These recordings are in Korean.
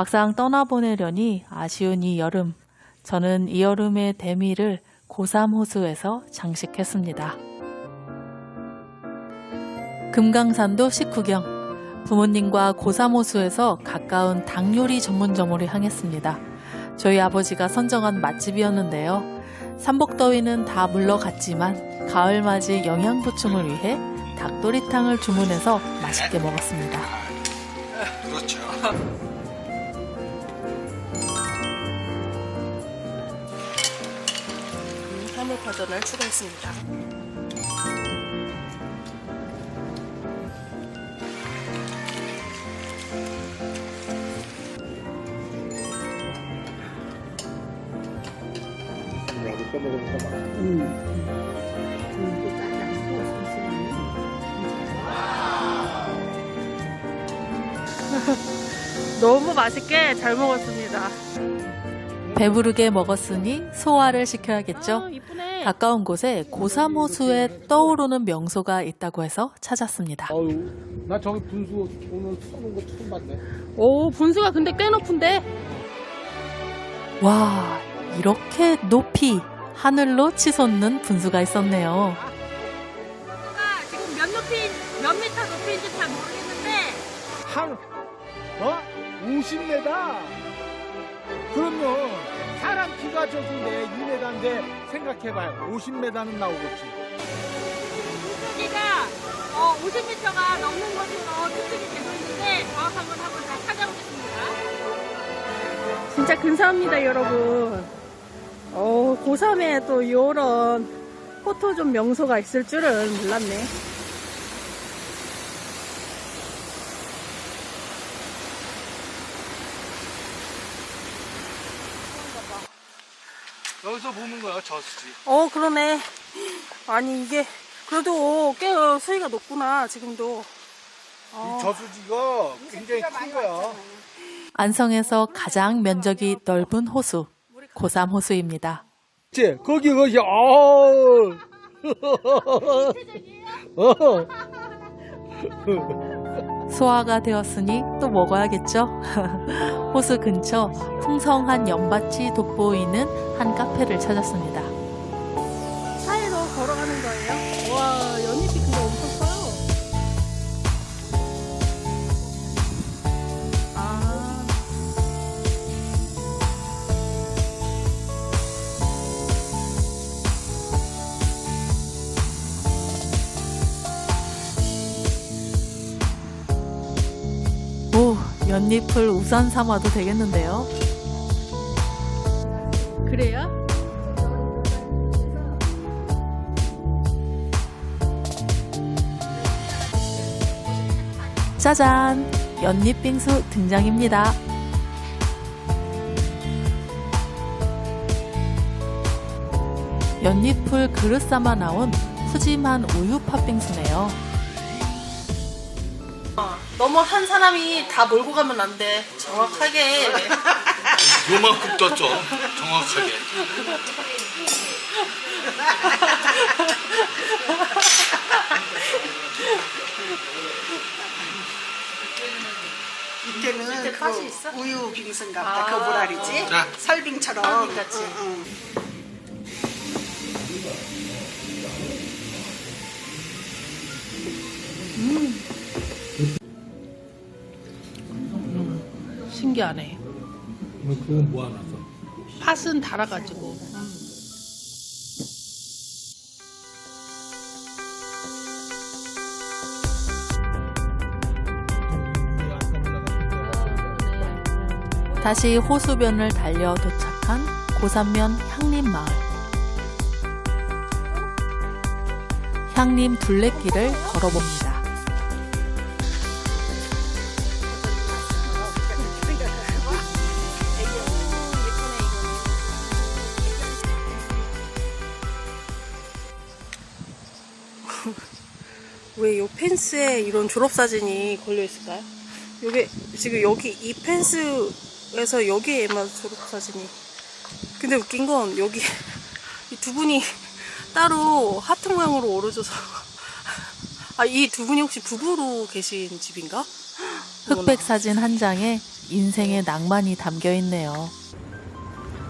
막상 떠나보내려니 아쉬운 이 여름. 저는 이 여름의 대미를 고삼 호수에서 장식했습니다. 금강산도 식후경. 부모님과 고삼 호수에서 가까운 닭 요리 전문점으로 향했습니다. 저희 아버지가 선정한 맛집이었는데요. 삼복더위는 다 물러갔지만 가을 맞이 영양 보충을 위해 닭도리탕을 주문해서 맛있게 먹었습니다. 그렇죠. 해물 버전을 추가했습니다. 너무 맛있게 잘 먹었습니다. 배부르게 먹었으니 소화를 시켜야겠죠? 이쁘네. 가까운 곳에 고삼 호수에 떠오르는 명소가 있다고 해서 찾았습니다. 아유, 나 저기 분수 오늘 쏘는 거 처음 봤네. 오, 분수가 근데 꽤 높은데? 와, 이렇게 높이 하늘로 치솟는 분수가 있었네요. 지금 몇 높이, 몇 미터 높이인지 잘 모르겠는데, 한, 어? 50m? 그러면 사람 키가 저긴데 2m인데 생각해봐요. 50m는 나오겠지. 여기가 어, 50m가 넘는 것으로 추측이 되고 있는데, 정확한 건 한번 다 찾아보겠습니다. 진짜 근사합니다, 여러분. 어, 고3에 또 이런 포토존 명소가 있을 줄은 몰랐네. 여기서 보는 거야, 저수지. 어, 그러네. 아니, 이게, 그래도 꽤 수위가 높구나, 지금도. 어. 이 저수지가 굉장히 큰 거야. 안성에서 가장 면적이 넓은 호수, 고삼 호수입니다. 제 거기 거기 어. 어. 소화가 되었으니 또 먹어야겠죠? 호수 근처 풍성한 연밭이 돋보이는 한 카페를 찾았습니다. 사이로 걸어가는 거예요? 와, 연잎이 근데 엄청 커요. 아. 오, 연잎을 우산 삼아도 되겠는데요? 그래요? 짜잔! 연잎 빙수 등장입니다. 연잎을 그릇 삼아 나온 푸짐한 우유 팥빙수네요. 너무 한 사람이 다 몰고 가면 안 돼. 정확하게. 요만큼 떴죠. 정확하게. 이때는 밑에 그 팥이 있어? 우유 빙수인가 아, 보다. 그 뭐라리지? 자. 설빙처럼. 설빙같이. 응, 응. 신기하네. 그건 모아놨어. 팥은 달아가지고. 다시 호수변을 달려 도착한 고산면 향림마을. 향림 둘레길을 걸어봅니다. 펜스에 이런 졸업사진이 걸려 있을까요? 요게 지금 여기 이 펜스에서 여기에만 졸업사진이 근데 웃긴 건 여기 이 두 분이 따로 하트 모양으로 오르줘서 아 이 두 분이 혹시 부부로 계신 집인가? 흑백 사진 한 장에 인생의 낭만이 담겨 있네요.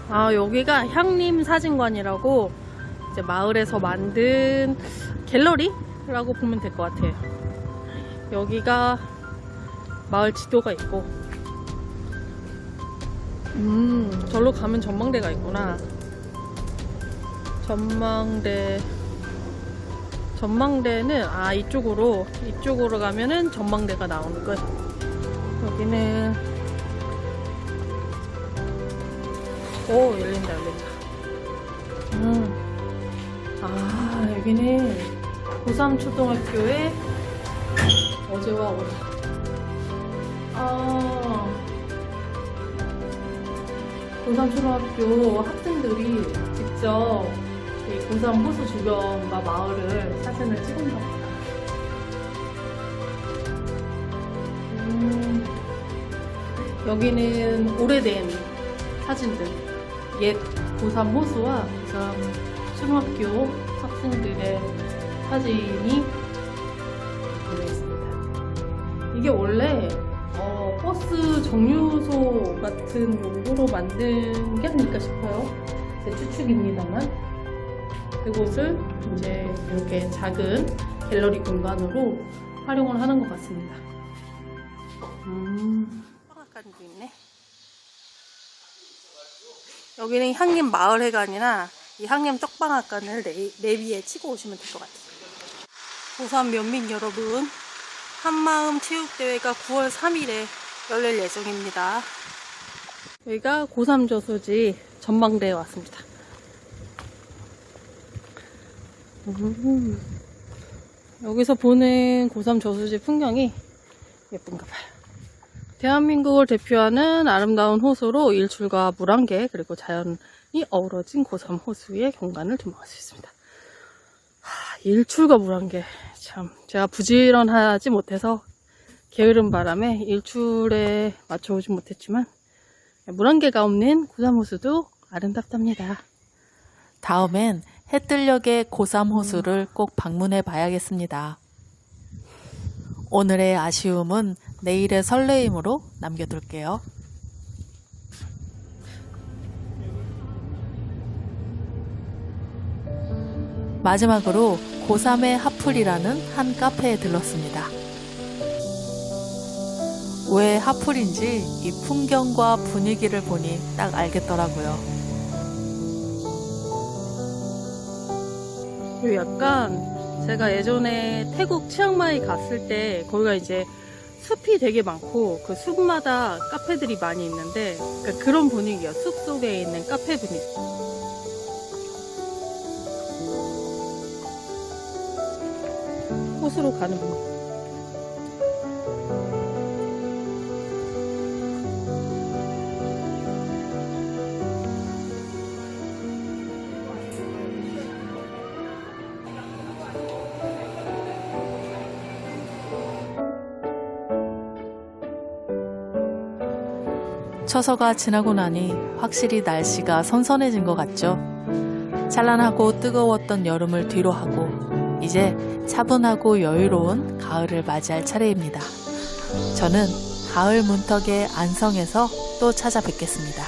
아, 여기가 향림 사진관이라고 이제 마을에서 만든 갤러리 라고 보면 될 것 같아요. 여기가 마을 지도가 있고, 음, 절로 가면 전망대가 있구나. 전망대, 전망대는, 아, 이쪽으로, 이쪽으로 가면은 전망대가 나오는 거예요. 여기는 오 열린다 열린다 음. 아 여기는 고3초등학교에 어제와 오늘. 아. 고3초등학교 학생들이 직접 이 고3 호수 주변과 마을을 사진을 찍은다 보다. 음, 여기는 오래된 사진들. 옛 고3 호수와 고3 초등학교 학생들의 사진이 들어 있습니다. 이게 원래 어, 버스 정류소 같은 용도로 만든 게 아닐까 싶어요. 제 추측입니다만 그곳을 이제 이렇게 작은 갤러리 공간으로 활용을 하는 것 같습니다. 음. 있네. 여기는 향림 마을회관이나 이 향림 떡방앗간을 내, 내비에 치고 오시면 될 것 같아요. 고3 면민 여러분, 한마음 체육대회가 9월 3일에 열릴 예정입니다. 여기가 고3 저수지 전망대에 왔습니다. 음, 여기서 보는 고3 저수지 풍경이 예쁜가 봐요. 대한민국을 대표하는 아름다운 호수로 일출과 물안개 그리고 자연이 어우러진 고3 호수의 경관을 조망할 수 있습니다. 하, 일출과 물안개 참 제가 부지런하지 못해서 게으른 바람에 일출에 맞춰오지 못했지만 물안개가 없는 고3 호수도 아름답답니다. 다음엔 해뜰역의 고3 호수를 꼭 방문해 봐야겠습니다. 오늘의 아쉬움은 내일의 설레임으로 남겨둘게요. 마지막으로 고3의 하풀이라는 한 카페에 들렀습니다. 왜 하풀인지 이 풍경과 분위기를 보니 딱 알겠더라고요. 그리고 약간 제가 예전에 태국 치앙마이 갔을 때 거기가 이제 숲이 되게 많고 그 숲마다 카페들이 많이 있는데 그런 분위기야. 숲 속에 있는 카페 분위기. 호수로 가는 분위기. 처서가 지나고 나니 확실히 날씨가 선선해진 것 같죠. 찬란하고 뜨거웠던 여름을 뒤로 하고 이제 차분하고 여유로운 가을을 맞이할 차례입니다. 저는 가을 문턱의 안성에서 또 찾아뵙겠습니다.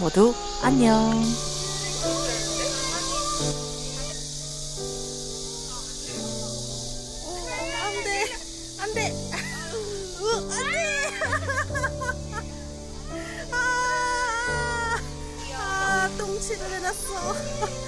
모두 안녕. 안돼 안돼 아, 아 똥칠을 해놨어